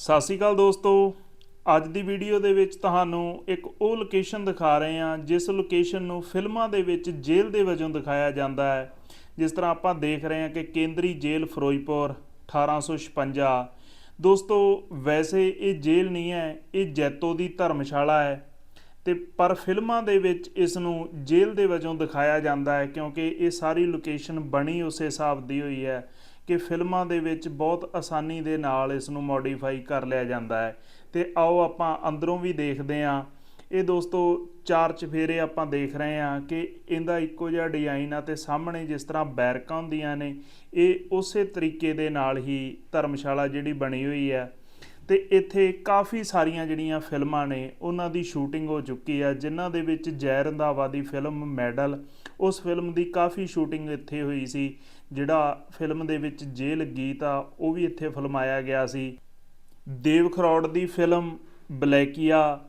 ਸਤਿ ਸ਼੍ਰੀ ਅਕਾਲ ਦੋਸਤੋ। ਅੱਜ ਦੀ ਵੀਡੀਓ ਦੇ ਵਿੱਚ ਤੁਹਾਨੂੰ ਇੱਕ ਉਹ ਲੋਕੇਸ਼ਨ ਦਿਖਾ ਰਹੇ ਹਾਂ, ਜਿਸ ਲੋਕੇਸ਼ਨ ਨੂੰ ਫਿਲਮਾਂ ਦੇ ਵਿੱਚ ਜੇਲ੍ਹ ਦੇ ਵਜੋਂ ਦਿਖਾਇਆ ਜਾਂਦਾ ਹੈ। ਜਿਸ ਤਰ੍ਹਾਂ ਆਪਾਂ ਦੇਖ ਰਹੇ ਹਾਂ ਕਿ ਕੇਂਦਰੀ ਜੇਲ੍ਹ ਫਿਰੋਜ਼ਪੁਰ 1856 ਦੋਸਤੋ, ਵੈਸੇ ਇਹ ਜੇਲ੍ਹ ਨਹੀਂ ਹੈ, ਇਹ ਜੈਤੋ ਦੀ ਧਰਮਸ਼ਾਲਾ ਹੈ। ਤੇ ਪਰ ਫਿਲਮਾਂ ਦੇ ਵਿੱਚ ਇਸ ਨੂੰ ਜੇਲ੍ਹ ਦੇ ਵਜੋਂ ਦਿਖਾਇਆ ਜਾਂਦਾ ਹੈ, ਕਿਉਂਕਿ ਇਹ ਸਾਰੀ ਲੋਕੇਸ਼ਨ ਬਣੀ ਉਸੇ ਹਿਸਾਬ ਦੀ ਹੋਈ ਹੈ। ਕਿ ਫਿਲਮਾਂ ਦੇ ਵਿੱਚ ਬਹੁਤ ਆਸਾਨੀ ਦੇ ਨਾਲ ਇਸ ਨੂੰ ਮੋਡੀਫਾਈ ਕਰ ਲਿਆ ਜਾਂਦਾ ਹੈ। ਤੇ ਆਓ ਆਪਾਂ ਅੰਦਰੋਂ ਵੀ ਦੇਖਦੇ ਹਾਂ। ਇਹ ਦੋਸਤੋ ਚਾਰ ਚਫੇਰੇ ਆਪਾਂ ਦੇਖ ਰਹੇ ਹਾਂ ਕਿ ਇਹਦਾ ਇੱਕੋ ਜਿਹਾ ਡਿਜ਼ਾਈਨ ਆ ਤੇ ਸਾਹਮਣੇ ਜਿਸ ਤਰ੍ਹਾਂ ਬੈਰਕਾਂ ਹੁੰਦੀਆਂ ਨੇ, ਇਹ ਉਸੇ ਤਰੀਕੇ ਦੇ ਨਾਲ ਹੀ ਧਰਮਸ਼ਾਲਾ ਜਿਹੜੀ ਬਣੀ ਹੋਈ ਹੈ। ਤੇ ਇੱਥੇ ਕਾਫੀ ਸਾਰੀਆਂ ਜਿਹੜੀਆਂ ਫਿਲਮਾਂ ਨੇ, ਉਹਨਾਂ ਦੀ ਸ਼ੂਟਿੰਗ ਹੋ ਚੁੱਕੀ ਹੈ ਜਿਨ੍ਹਾਂ ਦੇ ਵਿੱਚ ਜੈ ਰੰਧਾਵਾ ਦੀ ਫਿਲਮ ਮੈਡਲ, ਉਸ ਫਿਲਮ ਦੀ ਕਾਫੀ ਸ਼ੂਟਿੰਗ ਇੱਥੇ ਹੋਈ ਸੀ, ਜਿਹੜਾ ਫਿਲਮ ਦੇ ਵਿੱਚ ਜੇਲ੍ਹ ਗੀਤ ਆ, ਉਹ ਵੀ ਇੱਥੇ ਫਿਲਮਾਇਆ ਗਿਆ ਸੀ। ਦੇਵ ਖਰੋੜ ਦੀ ਫਿਲਮ ਬਲੈਕੀਆ,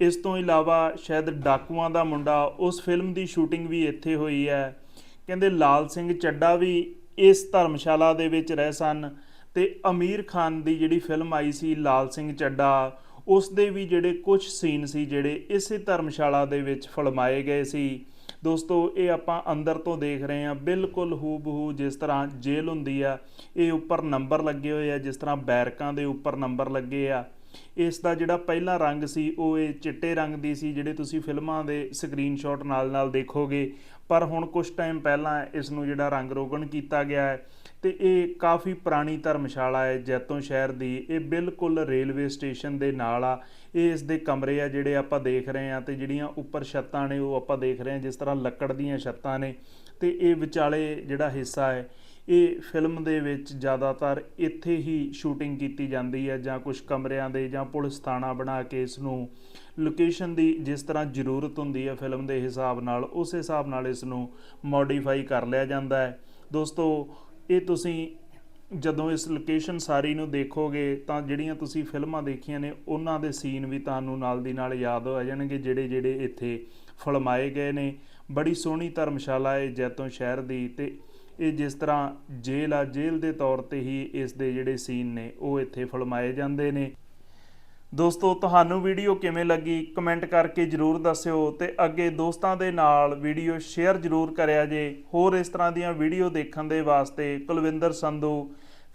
ਇਸ ਤੋਂ ਇਲਾਵਾ ਸ਼ਾਇਦ ਡਾਕੂਆਂ ਦਾ ਮੁੰਡਾ, ਉਸ ਫਿਲਮ ਦੀ ਸ਼ੂਟਿੰਗ ਵੀ ਇੱਥੇ ਹੋਈ ਹੈ। ਕਹਿੰਦੇ ਲਾਲ ਸਿੰਘ ਚੱਡਾ ਵੀ ਇਸ ਧਰਮਸ਼ਾਲਾ ਦੇ ਵਿੱਚ ਰਹੇ ਸਨ। ਤੇ ਅਮੀਰ ਖਾਨ ਦੀ ਜਿਹੜੀ ਫਿਲਮ ਆਈ ਸੀ, ਲਾਲ ਸਿੰਘ ਚੱਡਾ ਉਸ ਦੇ ਵੀ ਜਿਹੜੇ ਕੁਝ ਸੀਨ ਸੀ, ਜਿਹੜੇ ਇਸੇ ਧਰਮਸ਼ਾਲਾ ਦੇ ਵਿੱਚ ਫਿਲਮਾਏ ਗਏ ਸੀ। ਦੋਸਤੋ, ਇਹ ਆਪਾਂ ਅੰਦਰ ਤੋਂ ਦੇਖ ਰਹੇ ਹਾਂ, ਬਿਲਕੁਲ ਹੂਬਹੂ ਜਿਸ ਤਰ੍ਹਾਂ ਜੇਲ੍ਹ ਹੁੰਦੀ ਆ, ਇਹ ਉੱਪਰ ਨੰਬਰ ਲੱਗੇ ਹੋਏ ਆ, ਜਿਸ ਤਰ੍ਹਾਂ ਬੈਰਕਾਂ ਦੇ ਉੱਪਰ ਨੰਬਰ ਲੱਗੇ ਆ। ਇਸ ਦਾ ਜਿਹੜਾ ਪਹਿਲਾ ਰੰਗ ਸੀ, ਉਹ ਇਹ ਚਿੱਟੇ ਰੰਗ ਦੀ ਸੀ, ਜਿਹੜੇ ਤੁਸੀਂ ਫਿਲਮਾਂ ਦੇ ਸਕਰੀਨਸ਼ਾਟ ਨਾਲ-ਨਾਲ ਦੇਖੋਗੇ। ਪਰ ਹੁਣ ਕੁਝ ਟਾਈਮ ਪਹਿਲਾਂ ਇਸ ਨੂੰ ਜਿਹੜਾ ਰੰਗ ਰੋਗਨ ਕੀਤਾ ਗਿਆ ਹੈ ਤੇ ਇਹ ਕਾਫੀ ਪੁਰਾਣੀ ਧਰਮਸ਼ਾਲਾ ਹੈ ਜੈਤੋਂ ਸ਼ਹਿਰ ਦੀ। ਇਹ ਬਿਲਕੁਲ ਰੇਲਵੇ ਸਟੇਸ਼ਨ ਦੇ ਨਾਲ ਆ। ਇਹ ਇਸ ਦੇ ਕਮਰੇ ਆ ਜਿਹੜੇ ਆਪਾਂ ਦੇਖ ਰਹੇ ਆ ਤੇ ਜਿਹੜੀਆਂ ਉੱਪਰ ਛੱਤਾਂ ਨੇ, ਉਹ ਆਪਾਂ ਦੇਖ ਰਹੇ ਆ ਜਿਸ ਤਰ੍ਹਾਂ ਲੱਕੜ ਦੀਆਂ ਛੱਤਾਂ ਨੇ। ਤੇ ਇਹ ਵਿਚਾਲੇ ਜਿਹੜਾ ਹਿੱਸਾ ਹੈ ਇਹ ਫਿਲਮ ਦੇ ਵਿੱਚ ਜ਼ਿਆਦਾਤਰ ਇੱਥੇ ਹੀ ਸ਼ੂਟਿੰਗ ਕੀਤੀ ਜਾਂਦੀ ਹੈ ਜਾਂ ਕੁਝ ਕਮਰਿਆਂ ਦੇ ਜਾਂ ਪੁਲਿਸ ਥਾਣਾ ਬਣਾ ਕੇ ਇਸ ਨੂੰ ਲੋਕੇਸ਼ਨ ਦੀ ਜਿਸ ਤਰ੍ਹਾਂ ਜ਼ਰੂਰਤ ਹੁੰਦੀ ਹੈ ਫਿਲਮ ਦੇ ਹਿਸਾਬ ਨਾਲ, ਉਸ ਹਿਸਾਬ ਨਾਲ ਇਸ ਨੂੰ ਮੋਡੀਫਾਈ ਕਰ ਲਿਆ ਜਾਂਦਾ ਹੈ। ਦੋਸਤੋ, ਇਹ ਤੁਸੀਂ ਜਦੋਂ ਇਸ ਲੋਕੇਸ਼ਨ ਸਾਰੀ ਨੂੰ ਦੇਖੋਗੇ ਤਾਂ ਜਿਹੜੀਆਂ ਤੁਸੀਂ ਫਿਲਮਾਂ ਦੇਖੀਆਂ ਨੇ, ਉਹਨਾਂ ਦੇ ਸੀਨ ਵੀ ਤੁਹਾਨੂੰ ਨਾਲ ਦੀ ਨਾਲ ਯਾਦ ਹੋ ਜਾਣਗੇ, ਜਿਹੜੇ ਜਿਹੜੇ ਇੱਥੇ ਫਲਮਾਏ ਗਏ ਨੇ। ਬੜੀ ਸੋਹਣੀ ਧਰਮਸ਼ਾਲਾ ਹੈ ਜੈਤੋਂ ਸ਼ਹਿਰ ਦੀ ਤੇ ਇਹ ਜਿਸ ਤਰ੍ਹਾਂ ਜੇਲ੍ਹ ਆ, ਜੇਲ੍ਹ ਦੇ ਤੌਰ ਤੇ ਹੀ ਇਸ ਦੇ ਜਿਹੜੇ ਸੀਨ ਨੇ, ਉਹ ਇੱਥੇ ਫਿਲਮਾਏ ਜਾਂਦੇ ਨੇ। ਦੋਸਤੋ, ਤੁਹਾਨੂੰ ਵੀਡੀਓ ਕਿਵੇਂ ਲੱਗੀ ਕਮੈਂਟ ਕਰਕੇ ਜਰੂਰ ਦੱਸਿਓ ਤੇ ਅੱਗੇ ਦੋਸਤਾਂ ਦੇ ਨਾਲ ਵੀਡੀਓ ਸ਼ੇਅਰ ਜਰੂਰ ਕਰਿਆ ਜੇ। ਹੋਰ ਇਸ ਤਰ੍ਹਾਂ ਦੀਆਂ ਵੀਡੀਓ ਦੇਖਣ ਦੇ ਵਾਸਤੇ ਕੁਲਵਿੰਦਰ ਸੰਧੂ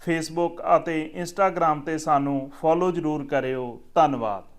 ਫੇਸਬੁੱਕ ਅਤੇ ਇੰਸਟਾਗ੍ਰam ਤੇ ਸਾਨੂੰ ਫੋਲੋ ਜਰੂਰ ਕਰਿਓ। ਧੰਨਵਾਦ।